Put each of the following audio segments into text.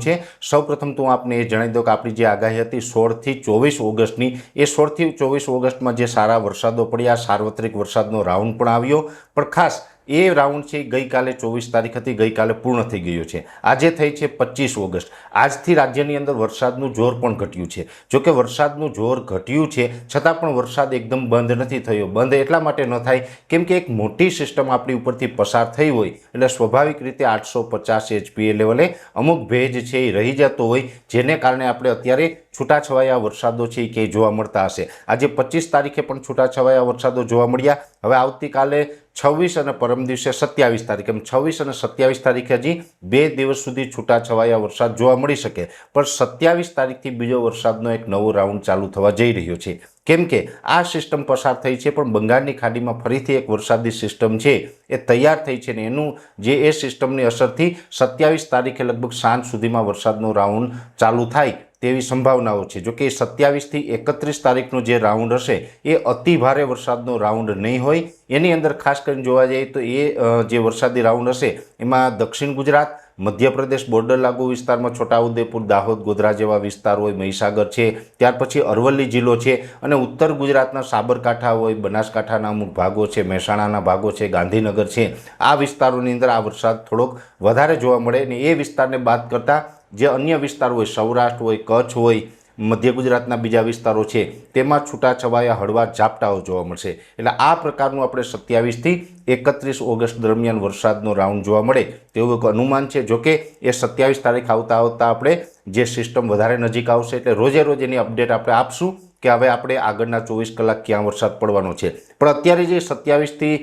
છે. સૌપ્રથમ તો આપને એ જણાવી દઉં કે આપણી જે આગાહી હતી સોળથી ચોવીસ ઓગસ્ટની, એ સોળથી ચોવીસ ઓગસ્ટમાં જે સારા વરસાદો પડ્યા, સાર્વત્રિક વરસાદનો રાઉન્ડ પણ આવ્યો. પણ ખાસ એ રાઉન્ડ છે ગઈકાલે ચોવીસ તારીખ હતી, ગઈકાલે પૂર્ણ થઈ ગયો છે. આજે થઈ છે પચીસ ઓગસ્ટ. આજથી રાજ્યની અંદર વરસાદનું જોર પણ ઘટ્યું છે. જોકે વરસાદનું જોર ઘટ્યું છે, છતાં પણ વરસાદ એકદમ બંધ નથી થયો. બંધ એટલા માટે ન થાય કેમ કે એક મોટી સિસ્ટમ આપણી ઉપરથી પસાર થઈ હોય, એટલે સ્વાભાવિક રીતે આઠસો પચાસ એચપીએ લેવલે અમુક ભેજ છે એ રહી જતો હોય, જેને કારણે આપણે અત્યારે છૂટાછવાયા વરસાદો છે એ ક્યાંય જોવા મળતા હશે. આજે પચીસ તારીખે પણ છૂટાછવાયા વરસાદો જોવા મળ્યા. હવે આવતીકાલે છવ્વીસ અને પરમ દિવસે સત્યાવીસ તારીખ. એમ છવ્વીસ અને સત્યાવીસ તારીખે હજી બે દિવસ સુધી છૂટાછવાયા વરસાદ જોવા મળી શકે. પણ સત્યાવીસ તારીખથી બીજો વરસાદનો એક નવો રાઉન્ડ ચાલુ થવા જઈ રહ્યો છે. કેમ કે આ સિસ્ટમ પસાર થઈ છે, પણ બંગાળની ખાડીમાં ફરીથી એક વરસાદી સિસ્ટમ છે. એ તૈયાર થઈ છે ને એનું જે એ સિસ્ટમની અસરથી સત્યાવીસ તારીખે લગભગ સાંજ સુધીમાં વરસાદનો રાઉન્ડ ચાલુ થાય. તેવી સંભાવનાઓ છે. જોકે સત્યાવીસથી એકત્રીસ તારીખનો જે રાઉન્ડ હશે, એ અતિ ભારે વરસાદનો રાઉન્ડ નહીં હોય. એની અંદર ખાસ કરીને જોવા જઈએ તો એ જે વરસાદી રાઉન્ડ હશે, એમાં દક્ષિણ ગુજરાત, મધ્યપ્રદેશ બોર્ડર લાગુ વિસ્તારમાં છોટાઉદેપુર, દાહોદ, ગોધરા જેવા વિસ્તાર હોય, મહીસાગર છે, ત્યાર પછી અરવલ્લી જિલ્લો છે અને ઉત્તર ગુજરાતના સાબરકાંઠા હોય, બનાસકાંઠાના અમુક ભાગો છે, મહેસાણાના ભાગો છે, ગાંધીનગર છે. આ વિસ્તારોની અંદર આ વરસાદ થોડોક વધારે જોવા મળે અને એ વિસ્તારને બાદ કરતાં જે અન્ય વિસ્તાર હોય, સૌરાષ્ટ્ર હોય, કચ્છ હોય, મધ્ય ગુજરાતના બીજા વિસ્તારો છે, તેમાં છૂટાછવાયા હળવા ઝાપટાઓ જોવા મળશે. એટલે આ પ્રકારનું આપણે સત્યાવીસથી એકત્રીસ ઓગસ્ટ દરમિયાન વરસાદનો રાઉન્ડ જોવા મળે તેવું એક અનુમાન છે. જોકે એ સત્યાવીસ તારીખ આવતા આવતા આપણે જે સિસ્ટમ વધારે નજીક આવશે એટલે રોજે રોજ એની અપડેટ આપણે આપશું. કે હવે આપણે આગળના ચોવીસ કલાક ક્યાં વરસાદ પડવાનો છે? પણ અત્યારે જે સત્યાવીસથી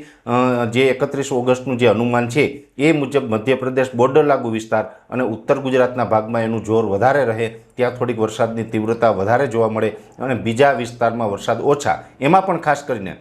જે એકત્રીસ ઓગસ્ટનું જે અનુમાન છે, એ મુજબ મધ્યપ્રદેશ બોર્ડર લાગુ વિસ્તાર અને ઉત્તર ગુજરાતના ભાગમાં એનું જોર વધારે રહે, ત્યાં થોડીક વરસાદની તીવ્રતા વધારે જોવા મળે અને બીજા વિસ્તારમાં વરસાદ ઓછા. એમાં પણ ખાસ કરીને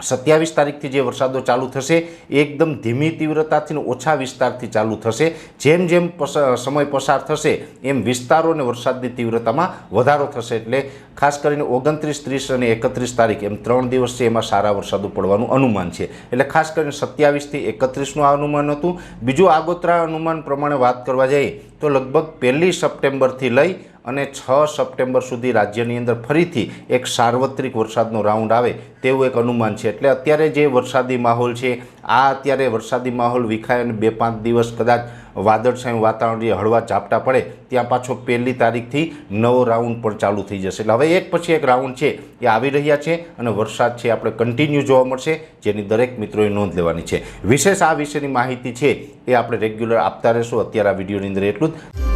સત્યાવીસ તારીખથી જે વરસાદો ચાલુ થશે એકદમ ધીમી તીવ્રતાથી ઓછા વિસ્તારથી ચાલુ થશે. જેમ જેમ સમય પસાર થશે, એમ વિસ્તારો અને વરસાદની તીવ્રતામાં વધારો થશે. એટલે ખાસ કરીને ઓગણત્રીસ, ત્રીસ અને એકત્રીસ તારીખ, એમ ત્રણ દિવસ છે એમાં સારા વરસાદો પડવાનું અનુમાન છે. એટલે ખાસ કરીને સત્યાવીસથી એકત્રીસનું આ અનુમાન હતું. બીજું આગોતરા અનુમાન પ્રમાણે વાત કરવા જઈએ તો લગભગ પહેલી સપ્ટેમ્બરથી લઈ અને છ સપ્ટેમ્બર સુધી રાજ્યની અંદર ફરીથી એક સાર્વત્રિક વરસાદનો રાઉન્ડ આવે તેવું એક અનુમાન છે. એટલે અત્યારે જે વરસાદી માહોલ છે આ અત્યારે વરસાદી માહોલ વિખાય અને બે પાંચ દિવસ કદાચ વાદળછાયું વાતાવરણ જે હળવા ઝાપટા પડે, ત્યાં પાછો પહેલી તારીખથી નવો રાઉન્ડ પણ ચાલુ થઈ જશે. એટલે હવે એક પછી એક રાઉન્ડ છે, એ આવી રહ્યા છે અને વરસાદ છે આપણે કન્ટિન્યુ જોવા મળશે, જેની દરેક મિત્રોએ નોંધ લેવાની છે. વિશેષ આ વિશેની માહિતી છે એ આપણે રેગ્યુલર આપતા રહેશું. અત્યારે આ વિડીયોની અંદર એટલું જ.